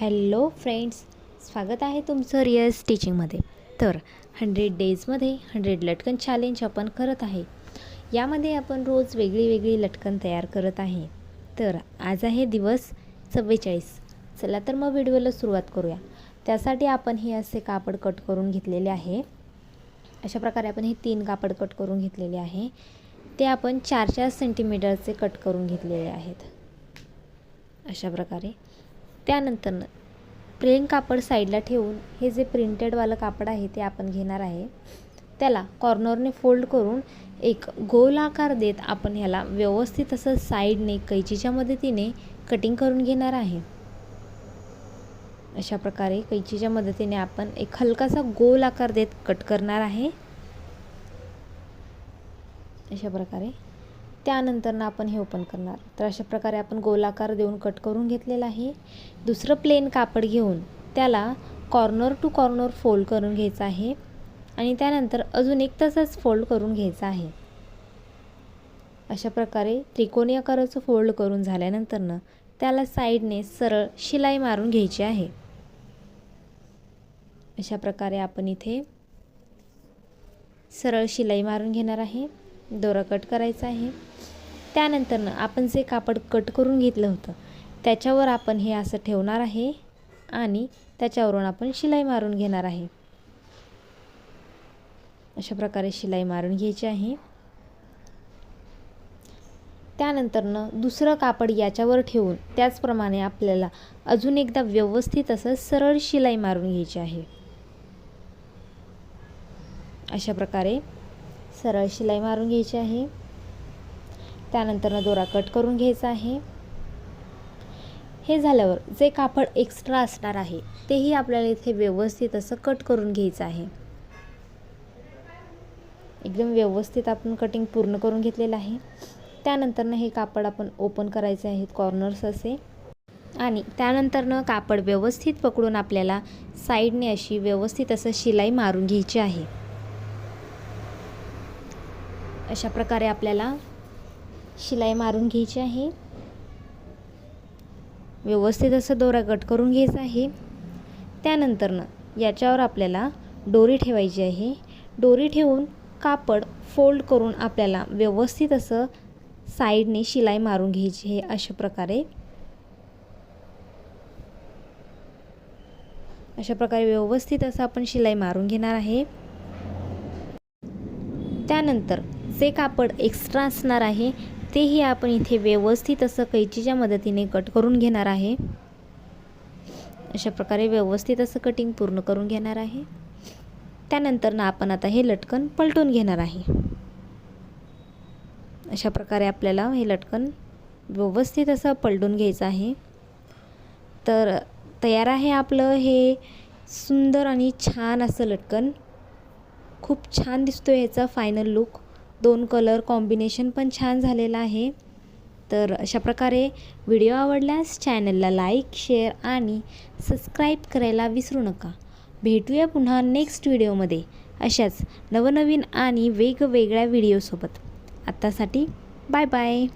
Hello friends स्वागत आहे तुमचं रिअल स्टिचिंगमध्ये तर हंड्रेड डेजमध्ये हंड्रेड लटकन चॅलेंज आपण करत आहे. यामध्ये आपण रोज वेगळी वेगळी लटकन तयार करत आहे. तर आज आहे दिवस चव्वेचाळीस. चला तर मग व्हिडिओला सुरुवात करूया. त्यासाठी आपण हे असे कापड कट करून घेतलेले आहे. अशा प्रकारे आपण हे तीन कापड कट करून घेतलेले आहे. ते आपण चार चार सेंटीमीटरचे कट करून घेतलेले आहेत. अशा प्रकारे. त्यानंतर प्लेन कापड साईडला ठेवून हे जे प्रिंटेडवालं कापड आहे ते आपण घेणार आहे. त्याला कॉर्नरने फोल्ड करून एक गोल आकार देत आपण ह्याला व्यवस्थित असं साईडने कैचीच्या मदतीने कटिंग करून घेणार आहे. अशा प्रकारे कैचीच्या मदतीने आपण एक हलकासा गोल आकार देत कट करणार आहे. अशा प्रकारे त्यानंतरनं आपण हे ओपन करणार. तर अशा प्रकारे आपण गोलाकार देऊन कट करून घेतलेला आहे. दुसरं प्लेन कापड घेऊन त्याला कॉर्नर टू कॉर्नर फोल्ड करून घ्यायचं आहे. आणि त्यानंतर अजून एक तसंच फोल्ड करून घ्यायचं आहे. अशा प्रकारे त्रिकोणी आकाराचं फोल्ड करून झाल्यानंतरनं त्याला साईडने सरळ शिलाई मारून घ्यायची आहे. अशा प्रकारे आपण इथे सरळ शिलाई मारून घेणार आहे. दोरा कट करायचा आहे. त्यानंतरनं आपण जे कापड कट करून घेतलं होतं त्याच्यावर आपण हे असं ठेवणार आहे आणि त्याच्यावरून आपण शिलाई मारून घेणार आहे. अशा प्रकारे शिलाई मारून घ्यायची आहे. त्यानंतरनं दुसरं कापड याच्यावर ठेवून त्याचप्रमाणे आपल्याला अजून एकदा व्यवस्थित असं सरळ शिलाई मारून घ्यायची आहे. अशा प्रकारे सरळ शिलाई मारून घ्यायची आहे. त्यानंतरनं दोरा कट करून घ्यायचा आहे. हे झाल्यावर जे कापड एक्स्ट्रा असणार आहे तेही आपल्याला इथे व्यवस्थित असं कट करून घ्यायचं आहे. एकदम व्यवस्थित आपण कटिंग पूर्ण करून घेतलेलं आहे. त्यानंतरनं हे कापड आपण ओपन करायचे आहेत कॉर्नर्स असे. आणि त्यानंतरनं कापड व्यवस्थित पकडून आपल्याला साईडने अशी व्यवस्थित असं शिलाई मारून घ्यायची आहे. अशा प्रकारे आपल्याला शिलाई मारून घ्यायची आहे. व्यवस्थित असं दोरा कट करून घ्यायचा आहे. त्यानंतरनं याच्यावर आपल्याला डोरी ठेवायची आहे. डोरी ठेवून कापड फोल्ड करून आपल्याला व्यवस्थित असं साईडने शिलाई मारून घ्यायची आहे अशा प्रकारे. अशा प्रकारे व्यवस्थित असं आपण शिलाई मारून घेणार आहे. त्यानंतर जे कापड एक्स्ट्रा असणार आहे तेही आपण इथे व्यवस्थित असं कैचीच्या मदतीने कट करून घेणार आहे. अशा प्रकारे व्यवस्थित असं कटिंग पूर्ण करून घेणार आहे. त्यानंतर ना आपण आता हे लटकन पलटून घेणार आहे. अशा प्रकारे आपल्याला हे लटकन व्यवस्थित असं पलटून घ्यायचं आहे. तर तयार आहे आपलं हे सुंदर आणि छान असं लटकन. खूप छान दिसतो ह्याचा फायनल लुक दोन कलर कॉम्बिनेशन पण छान झालेलं आहे. तर अशा प्रकारे व्हिडिओ आवडल्यास चॅनलला लाईक शेअर आणि सबस्क्राईब करायला विसरू नका. भेटूया पुन्हा नेक्स्ट व्हिडिओमध्ये अशाच नवनवीन आणि वेगवेगळ्या व्हिडिओसोबत आत्तासाठी बाय बाय